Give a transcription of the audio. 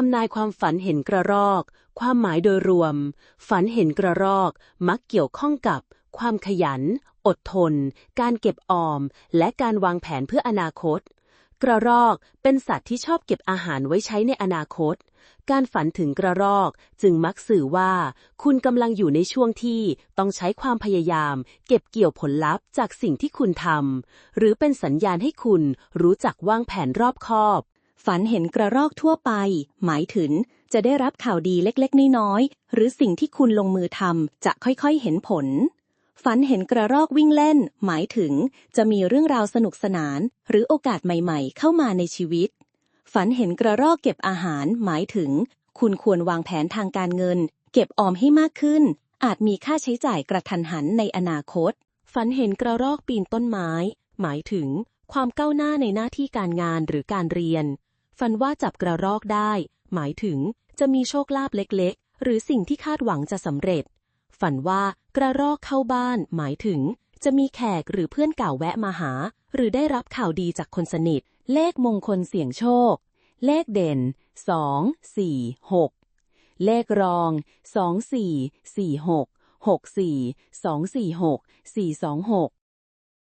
ทำนายความฝันเห็นกระรอก ความหมายโดยรวม ฝันเห็นกระรอก มักเกี่ยวข้องกับ ความขยัน อดทน การเก็บออม และการวางแผนเพื่ออนาคต กระรอกเป็นสัตว์ที่ชอบเก็บอาหารไว้ใช้ในอนาคต การฝันถึงกระรอกจึงมักสื่อว่า คุณกำลังอยู่ในช่วงที่ต้องใช้ความพยายาม เก็บเกี่ยวผลลัพธ์จากสิ่งที่คุณทำหรือเป็นสัญญาณให้คุณรู้จักวางแผนรอบคอบ ฝันเห็นกระรอกทั่วไป หมายถึง จะได้รับข่าวดีเล็กๆ น้อยๆ หรือสิ่งที่คุณลงมือทำจะค่อยๆ เห็นผล ฝันเห็นกระรอกวิ่งเล่น หมายถึง จะมีเรื่องราวสนุกสนาน หรือโอกาสใหม่ๆ เข้ามาในชีวิต ฝันเห็นกระรอกเก็บอาหาร หมายถึง คุณควรวางแผนทางการเงิน เก็บออมให้มากขึ้น อาจมีค่าใช้จ่ายกระทันหันในอนาคต ฝันเห็นกระรอกปีนต้นไม้ หมายถึงความก้าวหน้าในหน้าที่การงานหรือการเรียน ฝันว่าจับกระรอกได้ หมายถึงจะมีโชคลาภเล็กๆ หรือสิ่งที่คาดหวังจะสำเร็จ ฝันว่ากระรอกเข้าบ้าน หมายถึงจะมีแขกหรือเพื่อนเก่าแวะมาหา หรือได้รับข่าวดีจากคนสนิท เลขมงคลเสี่ยงโชค เลขเด่น 2 4 6 เลขรอง 2 4 4 6 6 4 2 4 6 4 2 6